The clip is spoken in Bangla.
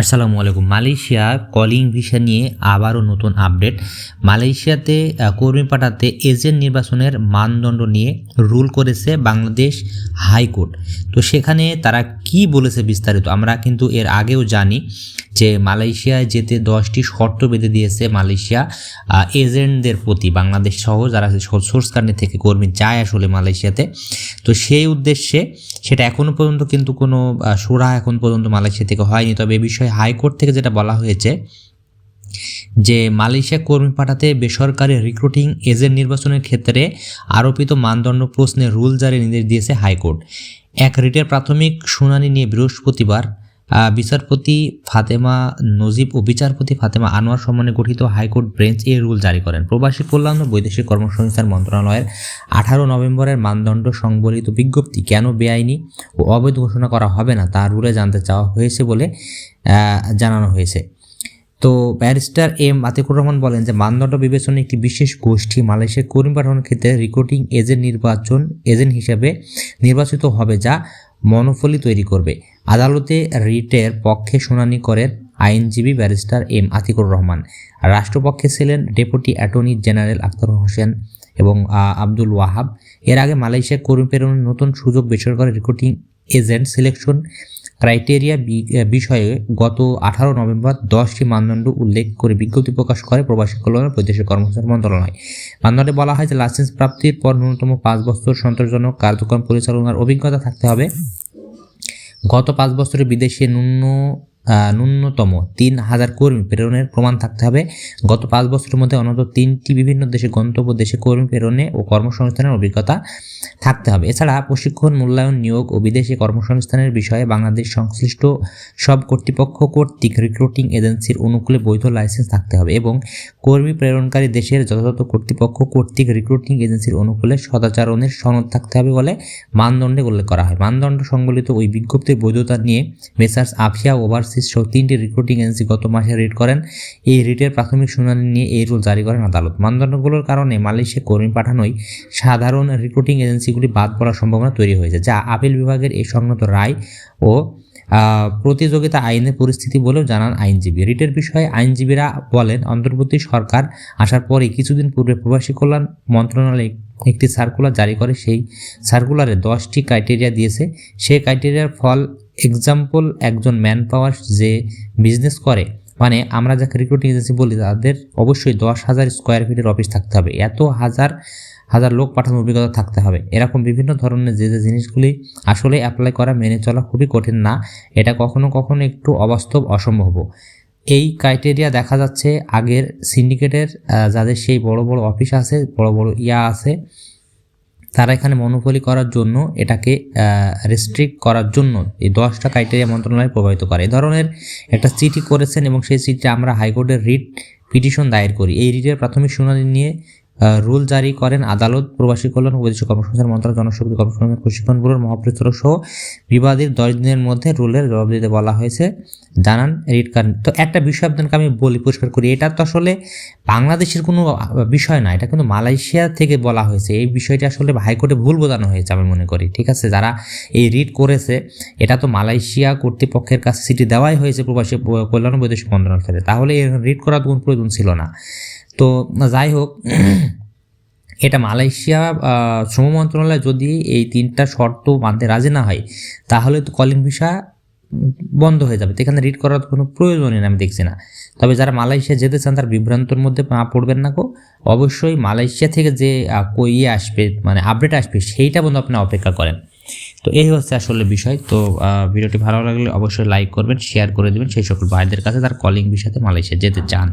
আসসালামু আলাইকুম। মালয়েশিয়া কলিং ভিসা নিয়ে আবারও নতুন আপডেট। মালয়েশিয়াতে কর্মী পাঠাতে এজেন্ট নির্বাচনের মানদণ্ড নিয়ে রুল করেছে বাংলাদেশ হাইকোর্ট। তো সেখানে তারা কি বলেছে বিস্তারিত? আমরা কিন্তু এর আগেও জানি যে মালয়েশিয়ায় যেতে দশটি শর্ত বেঁধে দিয়েছে মালয়েশিয়া এজেন্টদের প্রতি। বাংলাদেশ সহ যারা সোর্স কান্ট্রি থেকে কর্মী যায় আসলে মালয়েশিয়াতে। তো সেই উদ্দেশ্যে সেটা এখনও পর্যন্ত কিন্তু কোনো সুরা এখন পর্যন্ত মালয়েশিয়া থেকে হয়নি। তবে এ বিষয়ে হাইকোর্ট থেকে যেটা বলা হয়েছে যে মালয়েশিয়া কর্মী পাঠাতে বেসরকারি রিক্রুটিং এজেন্ট নির্বাচনের ক্ষেত্রে আরোপিত মানদণ্ড প্রশ্নে রুল জারি নির্দেশ দিয়েছে হাইকোর্ট। এক রিটের প্রাথমিক শুনানি নিয়ে বৃহস্পতিবার বিচারপতি ফাতেমা নজিব ও বিচারপতি ফাতেমা আনোয়ার সম্মানে গঠিত হাইকোর্ট বেঞ্চ এই রুল জারি করেন। প্রবাসী কল্যাণ ও বৈদেশিক কর্মসংস্থান মন্ত্রণালয়ের আঠারো নভেম্বরের মানদণ্ড সংবলিত বিজ্ঞপ্তি কেন বেআইনি ও অবৈধ ঘোষণা করা হবে না তা রুলে জানতে চাওয়া হয়েছে বলে জানানো হয়েছে। তো ব্যারিস্টার এম আতিকুর রহমান বলেন যে, মানদণ্ড বিবেচনায় একটি বিশেষ গোষ্ঠী মালয়েশিয়ার কর্মী পাঠানোর ক্ষেত্রে রিক্রুটিং এজেন্ট নির্বাচন এজেন্ট হিসেবে নির্বাচিত হবে যা মনোফলি তৈরি করবে। আদালতে রিটের পক্ষে শুনানি করেন আইনজীবী ব্যারিস্টার এম আতিকুর রহমান। রাষ্ট্রপক্ষে ছিলেন deputy attorney general Akhtar Hossain এবং আব্দুল ওয়াহাব। এর আগে মালয়েশিয়া কর্মী প্রেরণের নতুন সুযোগ বেসরকারি রিক্রুটিং এজেন্ট সিলেকশন ক্রাইটেরিয়া বিষয়ে গত আঠারো নভেম্বর দশটি মানদণ্ড উল্লেখ করে বিজ্ঞপ্তি প্রকাশ করে প্রবাসী কল্যাণ বৈদেশিক কর্মসংস্থান মন্ত্রণালয়। মানদণ্ডে বলা হয় যে লাইসেন্স প্রাপ্তির পর ন্যূনতম পাঁচ বছর সন্তোষজনক কার্যক্রম পরিচালনার অভিজ্ঞতা থাকতে হবে। গত পাঁচ বছরে বিদেশে ন্যূন ন্যূনতম তিন হাজার কর্মী প্রেরণের প্রমাণ থাকতে হবে। গত পাঁচ বছরের মধ্যে অন্তত তিনটি বিভিন্ন দেশে গন্তব্য দেশে কর্মী প্রেরণে ও কর্মসংস্থানের অভিজ্ঞতা থাকতে হবে। এছাড়া প্রশিক্ষণ, মূল্যায়ন, নিয়োগ ও বিদেশে কর্মসংস্থানের বিষয়ে বাংলাদেশ সংশ্লিষ্ট সব কর্তৃপক্ষ কর্তৃক রিক্রুটিং এজেন্সির অনুকূলে বৈধ লাইসেন্স থাকতে হবে এবং কর্মী প্রেরণকারী দেশের যথাযথ কর্তৃপক্ষ কর্তৃক রিক্রুটিং এজেন্সির অনুকূলে সদাচরণের সনদ থাকতে হবে বলে মানদণ্ডে উল্লেখ করা হয়। মানদণ্ড সংবলিত ওই বিজ্ঞপ্তির বৈধতা নিয়ে মেসার্স আফিয়া ওভারসিজ সহ তিনটি রিক্রুটিং এজেন্সি গত মাসে রিট করেন। এই রিটের প্রাথমিক শুনানি নিয়ে এই রুল জারি করেন আদালত। মানদণ্ডগুলোর কারণে মালয়েশিয়া কর্মী পাঠানোই সাধারণ রিক্রুটিং এজেন্সিগুলি বাদ পড়ার সম্ভাবনা তৈরি হয়েছে, যা আপিল বিভাগের এই সংগত রায় ও প্রতিযোগিতা আইনের পরিস্থিতি বলেও জানান আইনজীবী। রিটের বিষয়ে আইনজীবীরা বলেন, অন্তর্বর্তী সরকার আসার পরে কিছুদিন পূর্বে প্রবাসী কল্যাণ মন্ত্রণালয় একটি সার্কুলার জারি করে। সেই সার্কুলারে দশটি ক্রাইটেরিয়া দিয়েছে। সেই ক্রাইটেরিয়ার ফল এক্সাম্পল একজন ম্যান পাওয়ার যে বিজনেস করে মানে আমরা যাকে রিক্রুটিং এজেন্সি বলি, তাদের অবশ্যই দশ হাজার স্কোয়ার ফিটের অফিস থাকতে হবে। এত হাজার হাজার লোক পাঠানোর অভিজ্ঞতা থাকতে হবে। এরকম বিভিন্ন ধরনের যে যে জিনিসগুলি আসলে অ্যাপ্লাই করা, মেনে চলা খুবই কঠিন না। এটা কখনো কখনো একটু অবাস্তব, অসম্ভব। এই ক্রাইটেরিয়া দেখা যাচ্ছে আগের সিন্ডিকেটের যাদের সেই বড় বড় অফিস আছে, বড় বড় ইয়া আছে তারা এখানে মনোপলি করার জন্য এটাকে রেস্ট্রিক্ট করার জন্য এই দশটা ক্রাইটেরিয়া মন্ত্রণালয় প্রভাবিত করে। এই ধরনের একটা চিঠি করেছেন এবং সেই চিঠিটা আমরা হাইকোর্টের রিট পিটিশন দায়ের করি। এই রিটের প্রাথমিক শুনানি নিয়ে রুল জারি করেন আদালত, প্রবাসী কল্যাণ বৈদেশিক কর্মসংস্থান মন্ত্রণালয়, জনশক্তি কর্মসংস্থান প্রশিক্ষণ ব্যুরোর মহাপরিচালক সহ বিবাদীর দশ দিনের মধ্যে রুলের জবাব দিতে বলা হয়েছে। জানান রিট কারণ তো একটা বিষয় আপনাকে আমি বলি, পরিষ্কার করি, এটা তো আসলে বাংলাদেশের কোনো বিষয় না, এটা কিন্তু মালয়েশিয়া থেকে বলা হয়েছে। এই বিষয়টি আসলে হাইকোর্টে ভুল বোঝানো হয়েছে, আমি মনে করি, ঠিক আছে? যারা এই রিট করেছে, এটা তো মালয়েশিয়া কর্তৃপক্ষের কাছে সিটি দেওয়াই হয়েছে প্রবাসী কল্যাণ বৈদেশিক মন্ত্রণালয় তাহলে রিট করার কোনো প্রয়োজন ছিল না। তো যাই হোক, এটা মালয়েশিয়া শ্রম মন্ত্রণালয় যদি এই তিনটা শর্ত মানতে রাজি না হয়, তাহলে তো কলিং ভিসা বন্ধ হয়ে যাবে। এখানে রিড করার কোনো প্রয়োজনই না আমি দেখছি না। তবে যারা মালয়েশিয়া যেতে চান, তার বিভ্রান্তর মধ্যে না পড়বেন না কো অবশ্যই মালয়েশিয়া থেকে যে ইয়ে আসবে মানে আপডেট আসবে, সেইটা বন্ধু আপনি অপেক্ষা করেন। তো এই হচ্ছে আসলে বিষয়। তো ভিডিওটি ভালো লাগলে অবশ্যই লাইক করবেন শেয়ার করে দেবেন। সেই সকল ভাইদের কাছে তার কলিং বিষয়তে মালয়েশিয়া যেতে চান।